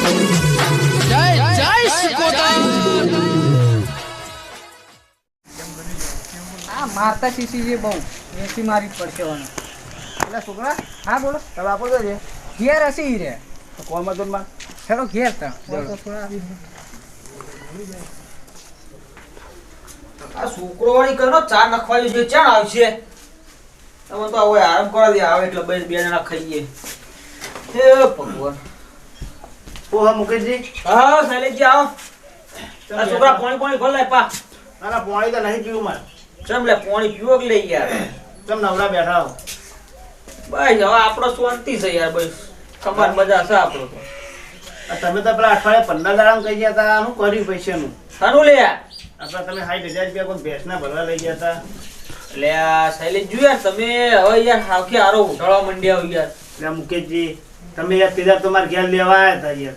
જય જય આ મારતા શીશી છે બહુ. એસી મારી પડશે વાનો એટલે છોકરા? હા બોલો. તમે આપો તો છે ઘેર હશે ઈ રે. કોણ તો માં? ચલો ઘેર તા. આ છોકરો વાળી કરો ચા નખવાયું છે ચાણ આવશે? તમે તો હવે આરામ કરવા દે આવે એટલે બે બે જણા ખાઈએ. હે ભગવાન. ઓહા મુકેશજી. હા શૈલેશજી આવો. આ છોકરા પાણી પાણી ભર લે પા. ના ના પાણી તો નહીં પીવું મારે. ચમ લે પાણી પીવો કે લઈ યાર ચમ નવરા બેઠા હો. બસ હવે આપણો શાંતિ છે યાર બસ. કમાર મજા છે આપણો તો. આ તમે તો પેલા અઠવાડિયે પંદર દાડા કહી ગયા હતા શું કર્યું પૈસાનું. સારું લે આપણે તમે હાઈ હજાર રૂપિયા કોઈ ભેંસના ભરવા લઈ ગયા હતા. એટલે આ શૈલેશ જો યાર તમે હવે યાર હાવખી હારો ઉઠાડવા માંડ્યા યાર. એટલે મુકેશજી તમે યાર પેલા તમારે ઘેર લેવા આવ્યા હતા યાર.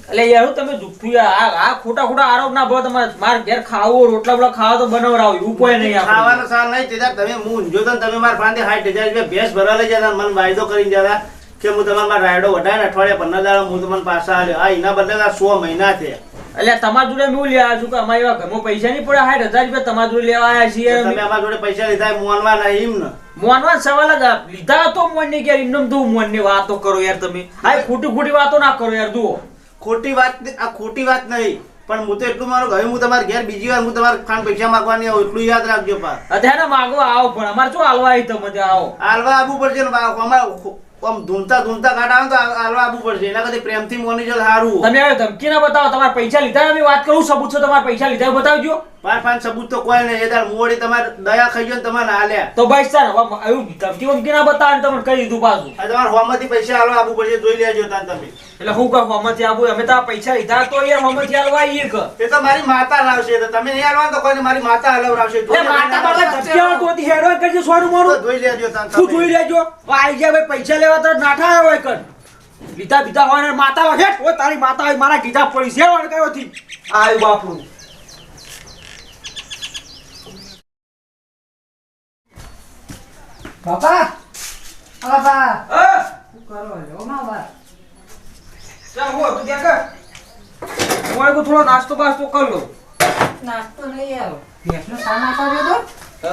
એટલે યાર હું તમે જુઠ્ઠું આ આ ખોટા ખોટા આરોપ ના ભરો તમારે માર ઘેર ખાવો રોટલા બોટલા ખાવા તો બનાવરાવ એવું કોઈ નહીં ખાવાનો સાર નહીં તેજા તમે હું ઊંઝો તો તમે મારા પાસે સાઠ હજાર રૂપિયા ભેંસ ભરવા લઈ જતા મને વાયદો કરીને જતા કે હું તમારા મારા રાયડો વધારે અઠવાડિયા પંદર દાડા હું તમને પાછા આવ્યો આ એના બદલે આ સો મહિના થયા. એટલે તમારા જોડે હું લેવા છું કે અમારી એવા ઘરમાં પૈસા નહીં પડે સાઠ હજાર રૂપિયા તમારા જોડે લેવા આવ્યા છીએ તમે અમારા જોડે પૈસા લીધા મોનવા ના એમ ને. મોનવા સવાલ જ લીધા તો મોન ને યાર એમને તો મોનની વાતો કરો યાર તમે. આ ખોટી ખોટી વાતો ના કરો યાર જુઓ. ખોટી વાત આ ખોટી વાત નહીં પણ હું તો એટલું મારું હવે હું તમારે ઘેર બીજી વાર હું તમારે ખાન પૈસા માંગવાની આવું એટલું યાદ રાખજો પા અત્યારે માગો આવો પણ. અમારે શું હાલવા આવી તમે આવો. હાલવા આવવું પડશે ને અમારે આમ ધૂમતા ધૂમતા કાઢા તો પડશે. એના કરતા પ્રેમથી મોની જો સારું તમે હવે ધમકી ના બતાવો. તમારા પૈસા લીધા અમે વાત કરું સબૂત છે તમારા પૈસા લીધા બતાવજો. પાંચ પાંચ સબૂત તો કોઈ નહીં. તાર મોડી તમારે દયા ખાઈ ગયો ને તમારે હાલ્યા તો ભાઈ સર એવું ધમકી વમકી ના બતાવે તમે કહી દીધું પાછું. તમારે હોમાંથી પૈસા હાલવા આવવું પડશે જોઈ લેજો તાર તમે. એટલે હું કહું હોમાંથી આપું અમે તો પૈસા લીધા તો યાર હોમાંથી કે? એ તો મારી માતા લાવશે. તો તમે નહીં હાલવા તો મારી માતા હલાવડાવશે. એ માતા બાપા ધમકી આવે હેડો કરજો સોનું તો જોઈ લેજો તાર તું જોઈ લેજો? ગયા ભાઈ પૈસા લેવા તો નાઠા હોય કર લીધા બીધા હોય માતા હોય તારી માતા હોય મારા ગીધા પડી છે વાળ કયો થી આયું બાપુ બાપા. આ શું કરો લ્યો માં ચાલ હો તું ત્યાં કર. હું આવું થોડો નાસ્તો બાસ્તો કરી લો નાસ્તો નહીં આવ્યો. ભેંસનો નાખવા ગયો તો?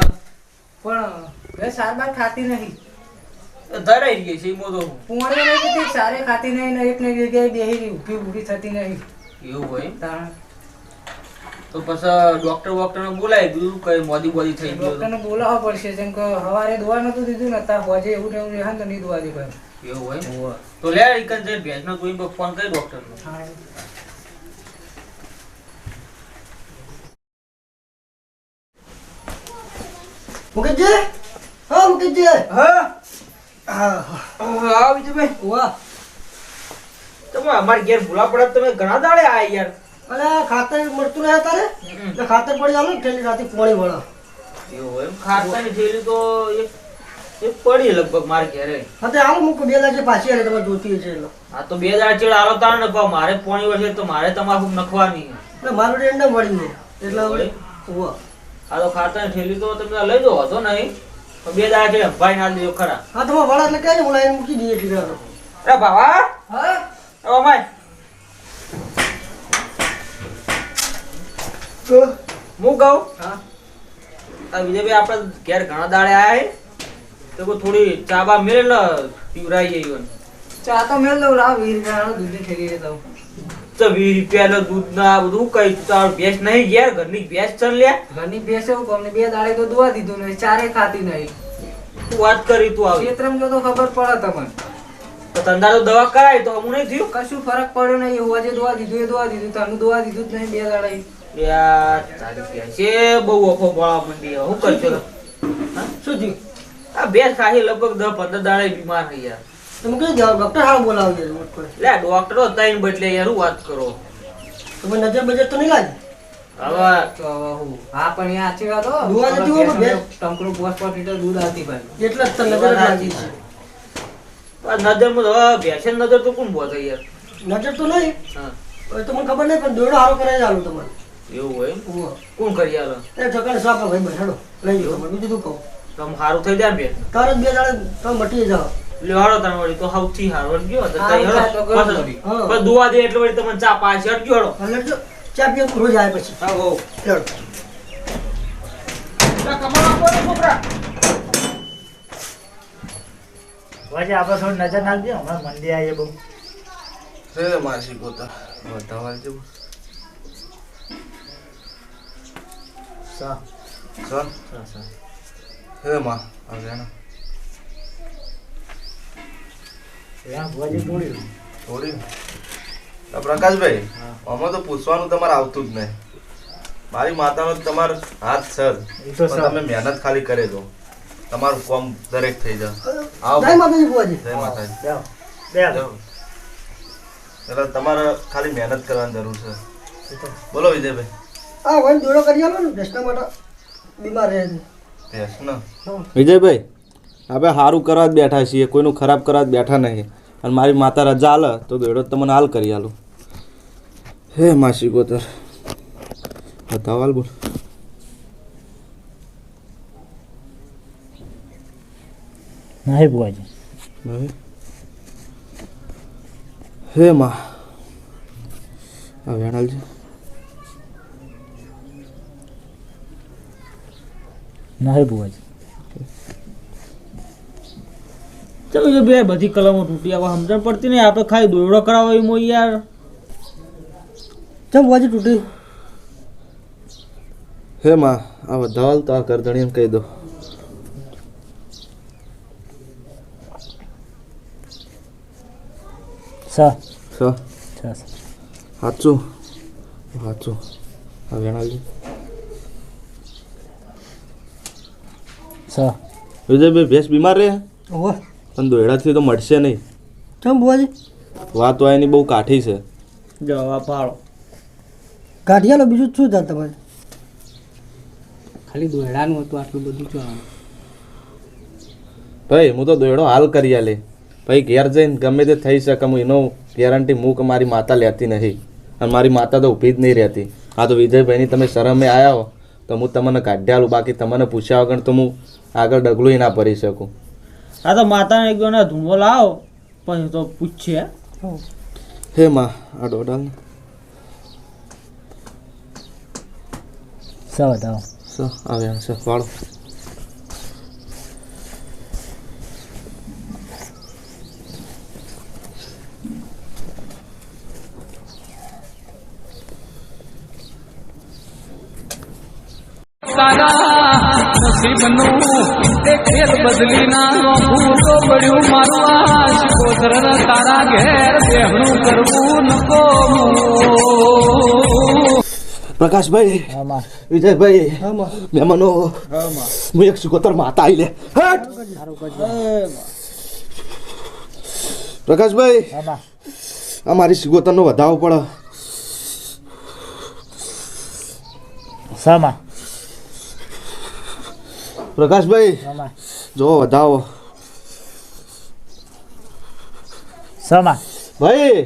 પણ ભેંસ સાર બાર ખાતી નહીં. ધરાઈ ગઈ છે ઈ મોતો પોણી નહીં કીધી સારે ખાતી નહીં ને એકને જગ્યાએ બેહી રહી ઊભી ઊભી થતી નહીં. એવું હોય તાણ. તો પછી ડોક્ટર વોક્ટર ને બોલાવી દીધું કઈ મોદી બોદી થઈ ગયું ડોક્ટર ને બોલાવવા પડશે જેમ કે હવારે દવા નતું દીધું ને તાર હોજે એવું એવું રહે તો નહીં દવા દે એવું હોય તો લે ઈકન જઈને ભેંસનો તું ફોન કરી ડોક્ટર નો મુકેશજી? હા મુકેશજી. હા? આવ બીજું વાહ તમે અમારી ઘેર ભૂલા પડે તમે ઘણા દાડે આ યાર. અરે ખાતર મળતું રહે તારે? એટલે ખાતર પડી આલો ને ઠેલી રાતે પાણી વળો. એવું એમ? ખાતાની થેલી તો એક એક પડી લગભગ મારે ઘેરે. હા તે હાલ મૂકો બે દાજે પાછી આવે તમારે જોતી છે એટલે. આ તો બે દાડા ચેડ આલો તાર ને મારે પોણી વર્ષે તો મારે તમાકુ નખવાની. એટલે મારું રેન્ડમ ગયું. એટલે હવે આ તો ખાતર થેલી તો તમે લઈ દો હતો નહીં. બે દાડા છે ભાઈ ના દેજો ખરા. હા તો વડા એટલે કે હું લાઈને મૂકી દઈએ ઠીક અરે બાવા. હા? Oh my. હું કહું? હા. આ વિજયભાઈ આપણે ઘેર ઘણા દાડે આયા હે. તો કો થોડી ચા બા મેળે પીવરાઈ જઈએ ચા તો મેળ લઉં લાવ વીર ગાળો દૂધ ઠેલી દઉં તો વીસ રૂપિયા દૂધ ના બધું કઈ તાર ભેંસ નહીં ઘેર ઘરની ભેંસ ચલ લે ઘરની ભેંસ એવું કોમને બે દાડે તો દુવા દીધું નહીં ચારે ખાતી નહીં. તું વાત કરી તું આવી. ક્ષેત્રમ જો તો ખબર પડે તમને. તો ધંધા તો દવા કરાય તો હું નહીં થયું? કશું ફરક પડ્યો નહીં એવું આજે દવા દીધું એ દવા દીધું તમે દવા દીધું જ નહીં બે દાડે. યાર તારી એ બહુ ઓફો બોળવા માંડી હું કરશો? હા? શું થયું? આ ભેંસ ખાસી લગભગ દસ પંદર દાડે બીમાર થઈ યાર. તો મૂકી જાઓ ડૉક્ટર હાલ બોલાવજો આ ડોક્ટરો તઈને બદલે યાર વાત કરો. તમે નજર બજર તો નહીં લાગે? હવે તો હવે હું? હા પણ એ સાચી વાત હો. દુવા નથી હોય બે- ટંકડું પોસ્ટ પર લીટર દૂધ આવતી ભાઈ. એટલે જ તને નજર લાગી છે. હવે નજર તો કોણ બોલે યાર? નજર તો નહીં. હા. તો મને ખબર નહીં પણ દોડો હારો કરાવી આલું તમારે. એવું હોય? કોણ કરી આલો એ સાપ ભાઈ બેઠાડો લઈ જાઓ બીજું તું કહું? તમે સારું થઈ જાય બે જ બે દાડે તમે મટી જાઓ. લેવાડો તમે વળી. તો સૌથી હારો. ગયો. પણ દુવા દે એટલે વળી તમને ચા પાછી. હટજો હેડો. ચા પીએ રોજ આવે પછી. હા, હો. વાજે આપણે થોડી નજર નાખજો. હમણાં મંદી આવીએ બહુ. હે માસી ગોતા વધાવા જેવું સા. સા? સા હે માં. હવે ને ત્યાં ભુવાજી તોડ્યું થોડી આ પ્રકાશભાઈ. આમાં તો પૂછવાનું તમારે આવતું જ નહીં. મારી માતાનો તમારો હાથ સર તમે મહેનત ખાલી કરે દો. તમારું કોમ દરેક થઈ જાય. આવો જય માતાજી બુવાજી જય માતાજી. બેહો બેહો જાઓ. એટલે તમારે ખાલી મહેનત કરવાની જરૂર છે. બોલો વિજયભાઈ. હા વન દોડો કરી આલો ને ભેંસના માટે બીમાર રહે છે. ભેંસ વિજયભાઈ આપણે સારું કરવા જ બેઠા છીએ કોઈનું ખરાબ કરવા જ બેઠા નહીં. અને મારી માતા રજા આલે તો દોડો તમને હાલ કરી આલું. હે માસી ગોતર. બતાવો હાલ બોલ. નહીં ભુવાજી. હે માં. હવે વેણાલ છે નહીં ચલો જો બે બધી કલમો તૂટી આવે સમજણ પડતી નહીં. આપણે ખાલી દોરડો કરાવો એમ હોય યાર. ચમ બુવાજી તૂટી? હે માં આ વધાવાલ તો આ કરધણી એમ કહી દો. સા. સા. સા સાચું સાચું આ વેણાલ સા. વિજયભાઈ ભેંસ બીમાર રહે? ઓહો પણ દોયડાથી તો મળશે નહીં. ચમ બુવાજી વાત તો એની બહુ કાઠી છે. જવાબ પાડો. કાઢી આલો બીજું શું થાય તમારે? ખાલી દોયડાનું હતું આટલું બધું જોવાનું. ભાઈ હું તો દોયડો હાલ કરી આલે. ભાઈ ઘેર જઈને ગમે તે થઈ શકે હું એનો ગેરંટી મૂક મારી માતા લેતી નહીં. અને મારી માતા તો ઊભી જ નહીં રહેતી. આ તો વિજયભાઈની તમે શરમે આવ્યા હો તો હું તમને કાઢી બાકી તમને પૂછ્યા વગર તો હું આગળ ડગલું ના ભરી શકું. આ તો માતાને એક ના ધૂમો લાવો પછી તો પૂછશે હે માં આ ડોડાલ સા બતાવો? સ આવ્યા છે વાળો. પ્રકાશભાઈ આમાં વિજયભાઈ આમાં મહેમાનો. હું એક સુગોતર માતા આવી લે પ્રકાશભાઈ આ મારી સિગોતરનો વધાવો પડે. સામાં પ્રકાશભાઈ જો વધાવો. સમા. ભાઈ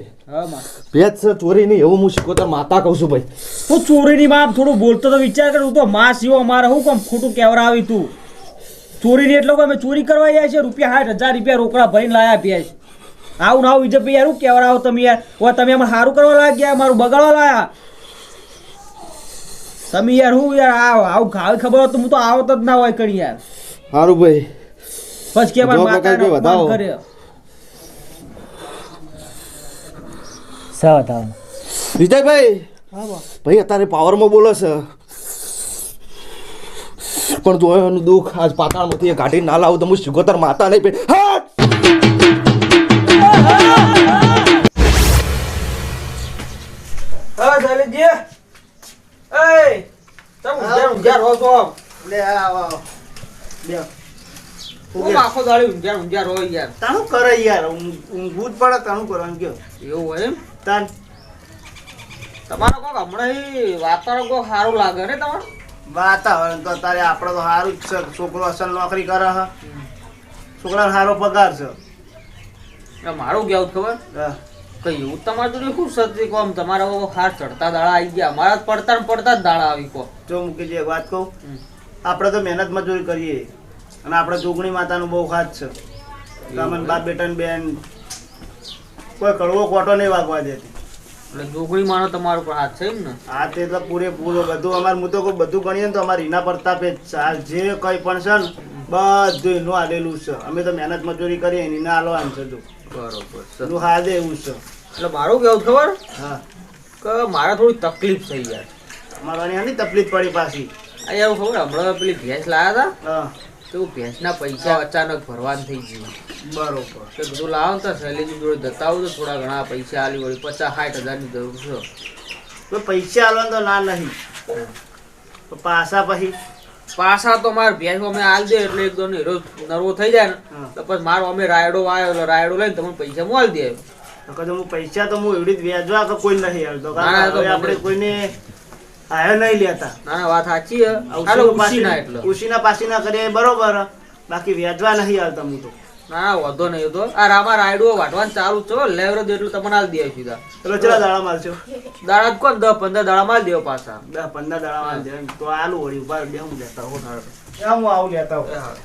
ભેજ છે ચોરી નહીં એવું હું સિકોતર માતા કહું છું ભાઈ. હું ચોરીની માં થોડું બોલતો તો વિચાર કરું તો માં સિવો અમારે હું કોમ ખોટું કેવરાવી તું ચોરીની એટલે કોઈ અમે ચોરી કરવા જાય છે રૂપિયા સાઠ હજાર રૂપિયા રોકડા ભરીને લાયા પીએ છે આવું ના આવું ઇજબ યાર હું કેવરાવો તમે યાર? ઓ તમે અમારે સારું કરવા લાગ્યા મારું બગાડવા લાયા. તમે યાર હું યાર આવ આવું ખાવી ખબર હોત તો હું તો આવત જ ના હોય કરી યાર. સારું ભાઈ. બસ કે માતાનો અપમાન કર્યો. સા બતાવો વિજયભાઈ ભાઈ અત્યારે પાવરમાં બોલો છે. પણ જો એનું દુઃખ આજ પાતાળમાંથી ગાડી કાઢી ના લાવું તો હું સિકોતર માતા નહીં પે હા શૈલેષજી એ તમે ઊંઘ્યા ઊંઘ્યા રહો છો લે આવો. બે હું આખો દાડી ઊંઘ્યા ઊંઘ્યા રહો યાર તાણું કરે યાર? ઊંઘ- ઊંઘવું જ પડે તાણું કરવાનું કયો એવું હોય એમ? તાન તમારો કોક હમણાં વાતાવરણ કોક સારું લાગે ને તમારે? વાતાવરણ તો તારે આપણે તો સારું જ છે. છોકરો અસલ નોકરી કરે હ છોકરાને સારો પગાર છે. મારું કેવું ખબર. કઈ એવું તમારે તો ખૂબ સતી કોમ. તમારા હાર ચડતા દાડા આવી ગયા. અમારા પડતા પડતા જ દાડા આવી કો જો મૂકી એક વાત કહું. આપણે તો મહેનત મજૂરી કરીએ. અને આપણે જોગણી માતાનું બહુ ખાસ છે. તમને બાપ બેટાને બેન કોઈ કડવો કોટો નહીં વાગવા દેતી એટલે જોગણી માનો તમારો પણ હાથ છે એમ ને? હા તે તો પૂરેપૂરો બધું. અમારે હું તો કોઈ બધું ગણીએ ને તો અમારે ઈના પ્રતાપે ચાલ જે કંઈ પણ છે ને બધું એનું આલેલું છે. અમે તો મહેનત મજૂરી કરીએ એની ના હાલવાનું છે તું બરોબર તું હાલ હાલ એવું છે. એટલે મારું કેવું ખબર? હા. કે મારે થોડી તકલીફ થઈ જાય અમારે આની તકલીફ પડી પાછી. આ એવું ખબર હમણાં પેલી ભેંસ લાયા હતા હા. તો ભેંસના પૈસા અચાનક ભરવાન થઈ ગયું. બરોબર. તો બધું લાવો તો શૈલેજી જોડે જતા આવું તો થોડા ઘણા પૈસા આલી વળી પચાસ સાઠ હજારની જરૂર છે. તો પૈસા આલવાનું તો ના નહીં. તો પાછા પછી? પાછા તો મારે ભેંસ અમે આલ દે એટલે એકદમ હીરો નરવો થઈ જાય ને. તો પછી મારો અમે રાયડો આવ્યો એટલે રાયડો લઈને તમને પૈસા મોલ દે. તો કદાચ હું પૈસા તો હું એવડી જ વ્યાજવા કે કોઈ નહીં આવતો કારણ તો આપણે કોઈને આયો નહીં લેતા. ના વાત સાચી હે. હાલો ઉસીના એટલે. ઉસીના પાસીના કરે બરોબર. બાકી વ્યાજવા નહીં હાલતા હું તો. ના વધો નહીં તો આ રામા રાયડો વાટવાનું ચાલુ છો. લેવરેજ એટલું તમને આલ દે સીધા. ચલો ચલા દાડા મારશો દાડા જ કોણ? દસ પંદર દાડા માલ દેવો પાછા. દસ પંદર દાડા માલ દે તો આલુ વળી ઊભા બે હું લેતા હો હું આવું લેતા હો એ હા.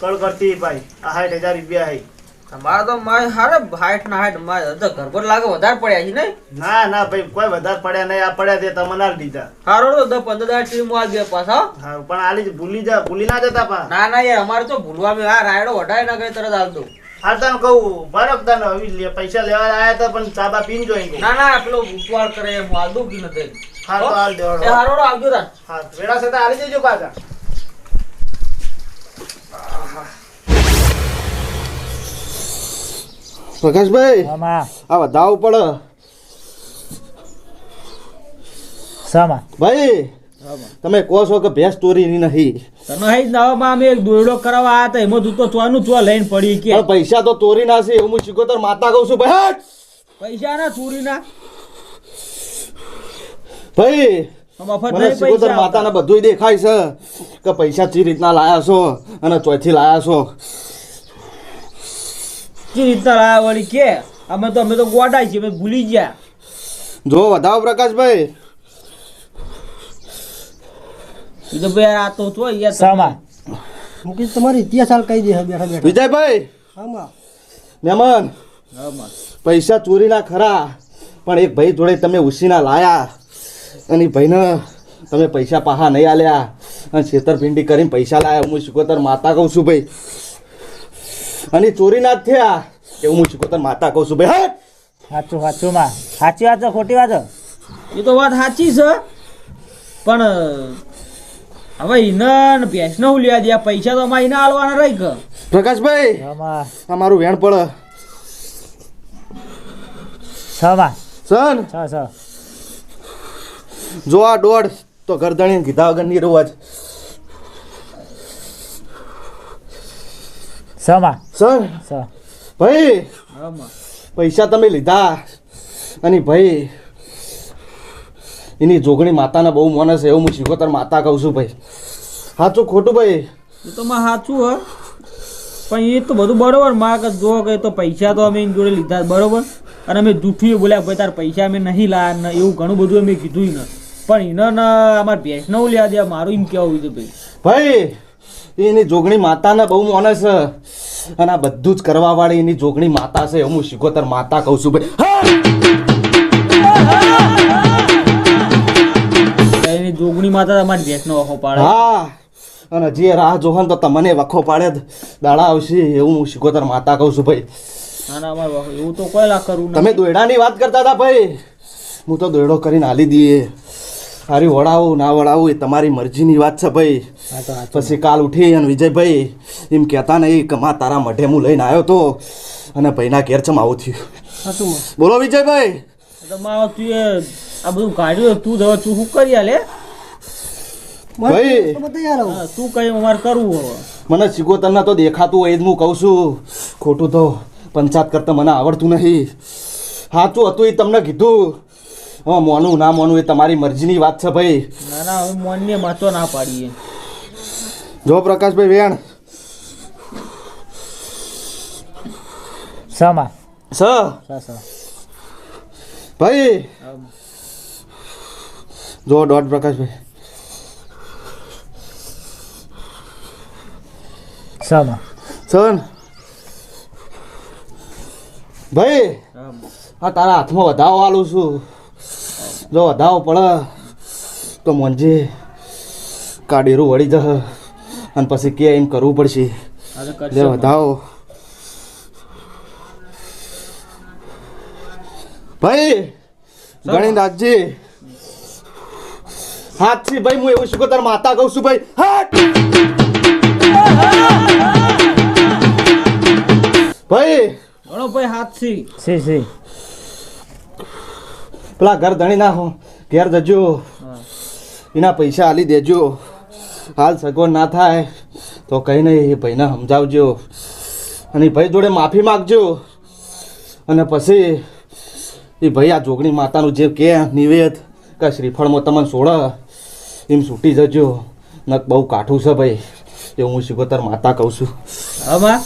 કળ કરતી ભાઈ. આ હાઈટ હજાર રૂપિયા હઈ તમારા તો મારે હારે હાઈટ ના હાઈટ મારે તો ઘર પર લાગે વધારે પડ્યા છે નહીં? ના ના ભાઈ કોઈ વધારે પડ્યા નહીં. આ પડ્યા તે તમને ના દીધા હારો તો દસ પંદર દાડા ટીમ આ દે પાછા હો. હા પણ આલી ભૂલી જા ભૂલી ના જતા પા ના ના યાર અમારે તો ભૂલવા મેં આ રાયડો વઢાય ના ગઈ તરત આલ દઉં હા તને કહું બરફ તને હવે લે- પૈસા લેવા આયા હતા પણ ચાબા પીન જોઈ ના ના પેલો ઉતવાળ કરે એમ વાદું કે નથી હા તો હાલ દેવાનો. હારો આવજો તાર. હા વેળા સાથે આલી જજો પાછા. પ્રકાશભાઈ આ વધાવ પડે. સામા. ભાઈ તમે કહો છો કે ભેંસ ચોરીની નહીં. તને હઈ નવામાં અમે એક દોરડો કરાવવા આવ્યા હતા એમાં તો ચોનું ચો લઈને પડી કે પૈસા તો ચોરી ના છે એવું હું શીખોતર માતા કહું છું ભાઈ! પૈસા ના ચોરી ના ભાઈ મને માતાને બધું દેખાય છે કે પૈસા ચી રીતના લાયા છો અને ચોથી લાયા છો. કે રીતના લાયા વળી કે અમે તો અમે તો ગોડાય છીએ અમે ભૂલી ગયા. જો વધાવો પ્રકાશભાઈ. એ તો ભાઈ આ તો છો યાર સામા. મુકેશ તમારી ઇતિહાસ હાલ કહી દે બેઠા બેઠા. વિજયભાઈ. આમાં મહેમાન પૈસા ચોરીના ખરા પણ એક ભાઈ જોડે તમે ઉસીના લાયા. અને ભાઈને તમે પૈસા પાહા નહીં આલ્યા. અને છેતરપિંડી કરીને પૈસા લાયા. હું શીખોતર માતા કહું છું ભાઈ. અને ચોરી ના થયા. એવું હું શીખોતર માતા કહું છું ભાઈ! સાચું સાચું માં. સાચી વાત છે ખોટી વાત છે? એ તો વાત સાચી છે પણ હવે એને ભેંસને હું લેવા દે પૈસા તો અમારે એને આલવાના રહી કે? પ્રકાશભાઈ આ મારું વેણ પડે. સામા સન છ છ. જો આ દોઢ તો ગરદણી કીધા વગરની રહું આજ સર? ભાઈ પૈસા તમે લીધા અને ભાઈ એની જોગણી માતાના બહુ મને છે એવું હું શીખોતર માતા કહું છું ભાઈ. સાચું ખોટું ભાઈ? એ તો માં સાચું હ. પણ એ તો બધું બરોબર. માં કે જો કે તો પૈસા તો અમે એની જોડે લીધા બરોબર? અને અમે જૂઠું બોલ્યા ભાઈ તાર પૈસા અમે નહીં લાયા ને એવું ઘણું બધું અમે કીધું ને. પણ એને ના અમારે ભેંસ ન લેવા દે મારું એમ કેવું હતું ભાઈ. ભાઈ એની જોગણી માતાના બહુ મને છે અને આ બધું જ કરવા વાળી એની જોગણી માતા છે. હું શિકોતર માતા કહું છું ભાઈ. જોગણી માતા તમારી ભેંસનો વખો પાડે. હા! અને જે રાહ જોહન તો તમને વખો પાડે દાડા આવશે એવું હું શિકોતર માતા કહું છું ભાઈ. એવું તો કોઈ લા કરવું તમે દોયડાની વાત કરતા હતા ભાઈ. હું તો દોયડો કરીને હાલી દઈએ સારી વડાવું ના વડાવું એ તમારી મરજીની વાત છે ભાઈ. પછી કાલ ઉઠી અને વિજયભાઈ એમ કહેતા નહીં કે માં તારા મઢે હું લઈને આવ્યો તો. અને ભાઈના ઘેર ચમ આવું થયું. બોલો વિજયભાઈ. તો તું આ બધું કાઢ્યું તું જવા તું શું કરી આલે? ભાઈ. યાર તું કઈ અમારે કરવું હવે. મને શિગોતરના તો દેખાતું હોય જ હું કહું છું. ખોટું તો પંચાયત કરતા મને આવડતું નહીં. સાચું હતું એ તમને કીધું. મોનું ના મોનું એ તમારી મરજીની વાત છે ભાઈ. ના ના હવે મોનને મહત્વ ના પાડીએ. જો પ્રકાશભાઈ વેણ. સામા. સ. ભાઈ. જો દોઢ પ્રકાશભાઈ. સામા. સન. ભાઈ. હા તારા હાથમાં વધાવો આલું છું. જો વધાવો પડે તો મંજી કાઢેરું વળી જશે. અને પછી કે એમ કરવું પડશે. કરશો વધાવો ભાઈ ગણી રાખજે હાથથી ભાઈ હું એવું શું કહું તાર માતા કહું છું ભાઈ. હાથ! ભાઈ ગણો ભાઈ હાથથી સી સી. પેલા ઘર ધણી નાખો, ઘેર જજો. એના પૈસા આલી દેજો. હાલ સગવડ ના થાય, તો કઈ નહીં, એ ભાઈને સમજાવજો. અને ભાઈ જોડે માફી માગજો. અને પછી એ ભાઈ આ જોગણી માતાનું જે કે નિવેદ, કે શ્રીફળમાં તમને સોળ, એમ છૂટી જજો. નક બહુ કાઠું છે ભાઈ. એ હું શિગોતર માતા કહું છું. હા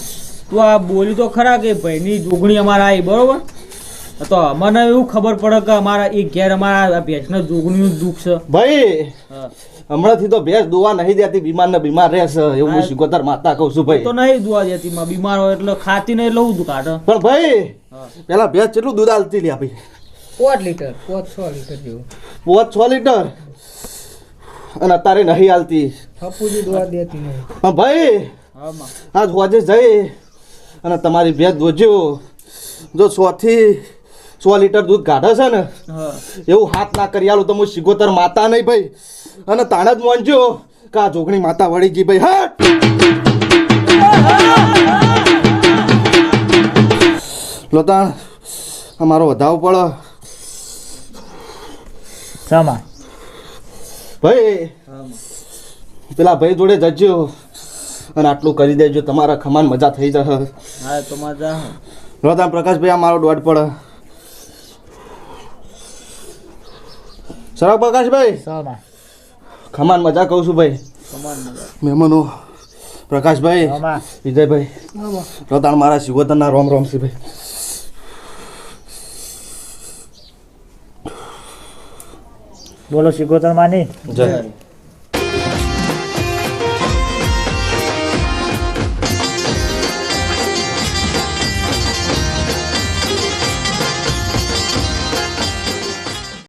તું આ બોલી તો ખરા કે ભાઈની જોગણી અમારા આવી, બરોબર? તો અમને એવું ખબર પડે કે અમારા એ ઘેર અમારા ભેંસના જોગણીનું દુઃખ છે. ભાઈ હા. હમણાંથી તો ભેંસ દોવા નહીં દેતી બીમાર ને બીમાર રહેશે એવું હું. શિકોતર માતા કહું છું ભાઈ. તો નહીં દુવા દેતી માં બીમાર હોય એટલે ખાતી નહીં લઉં તું કાઢે પણ ભાઈ હા. પેલા ભેંસ કેટલું દૂધ આલતી લ્યા ભાઈ પાંચ લીટર પાંચ છ લીટર જેવું. પોત છ લીટર? અને અત્યારે નહીં આલતી. હપુજી દુવા દેતી નહીં. પણ ભાઈ આજ હોજે જઈ અને તમારી ભેંસ દોજો જો સો થી સો લીટર દૂધ કાઢે છે ને એવું હાથ ના કરી આલું તો હું શિગોતર માતા નહીં ભાઈ. અને તાણ જ વાંચ્યો કે આ જોગણી માતા વળી ગઈ ભાઈ. હા લોતાણ અમારો વધાવો પડે. સામા. ભાઈ પેલા ભાઈ જોડે જજો અને આટલું કરી દેજો. તમારા ખમાન મજા થઈ જશે. હા તો મજા પ્રકાશભાઈ આ મારો દોઢ પડે. સરક પ્રકાશભાઈ સામા ખમાન મજા કહું છું ભાઈ. કમાન મહેમાનો પ્રકાશભાઈ વિજયભાઈ. પ્રધાન મારા શિવતનના રોમ રોમ છે ભાઈ. બોલો શિગોતર માની. જય.